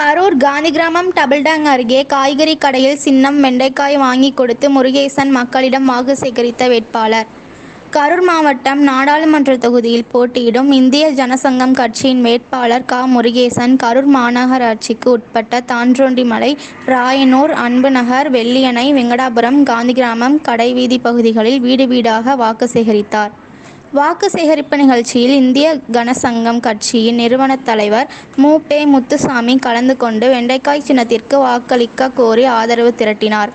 Karur Gandhigram double அருகே காய்கறி கடையில் சின்னம் வெண்டைக்காய் வாங்கி கொடுத்து முருகேசன் மக்களிடம் வாக்கு சேகரித்த வேட்பாளர். கரூர் மாவட்டம் நாடாளுமன்ற தொகுதியில் போட்டியிடும் இந்திய ஜனசங்கம் கட்சியின் வேட்பாளர் கா. முருகேசன் கரூர் மாநகராட்சிக்கு உட்பட்ட தான்றோண்டிமலை ராயனூர் அன்புநகர் வெள்ளியணை வெங்கடாபுரம் காந்திகிராமம் கடைவீதி பகுதிகளில் வீடு வீடாக வாக்கு சேகரித்தார். வாக்கு சேகரிப்பு நிகழ்ச்சியில் இந்திய கனசங்கம் கட்சியின் நிறுவனத் தலைவர் மு. பெ. முத்துசாமி கலந்து கொண்டு வெண்டைக்காய் சின்னத்திற்கு வாக்களிக்க கோரி ஆதரவு திரட்டினார்.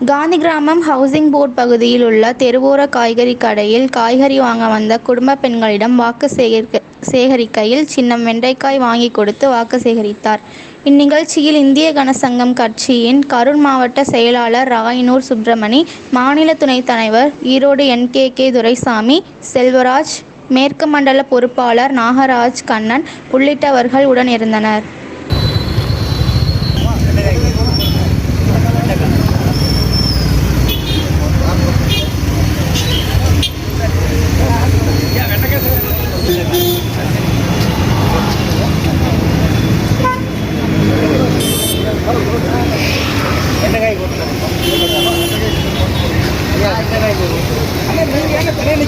காந்தி கிராமம் ஹவுசிங் போர்டு பகுதியில் உள்ள தெருவோர காய்கறி கடையில் காய்கறி வாங்க வந்த குடும்ப பெண்களிடம் வாக்கு சேகரிக்க சேகரிக்கையில் சின்னம் வெண்டைக்காய் வாங்கி கொடுத்து வாக்கு சேகரித்தார். இந்நிகழ்ச்சியில் இந்திய கனசங்கம் கட்சியின் கரூர் மாவட்ட செயலாளர் ராயனூர் சுப்பிரமணி மாநில துணைத் தலைவர் Erode N. K. K. Duraisamy Selvaraj மேற்கு மண்டல பொறுப்பாளர் நாகராஜ் கண்ணன் உள்ளிட்டவர்கள் உடனிருந்தனர்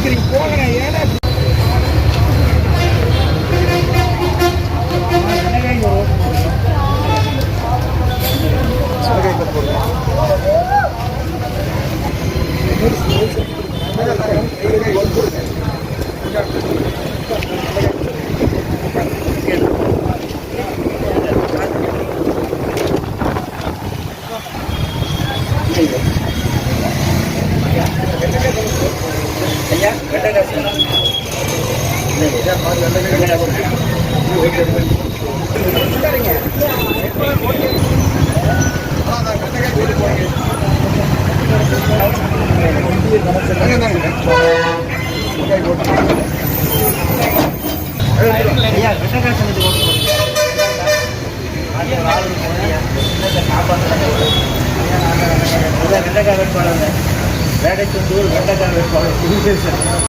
சரி போகிறேன் ஏன்னா Thank you வெண்டைக்காய் கொடுங்க ஐயா வெண்டைக்காய் சார் வெண்டைக்காய் கொடுங்க ஐயா வெண்டைக்காய் சமைச்சு கொடுங்க வெண்டைக்காய் வேட்பாளர் வேடை வெண்டைக்காய் வேட்பாளர்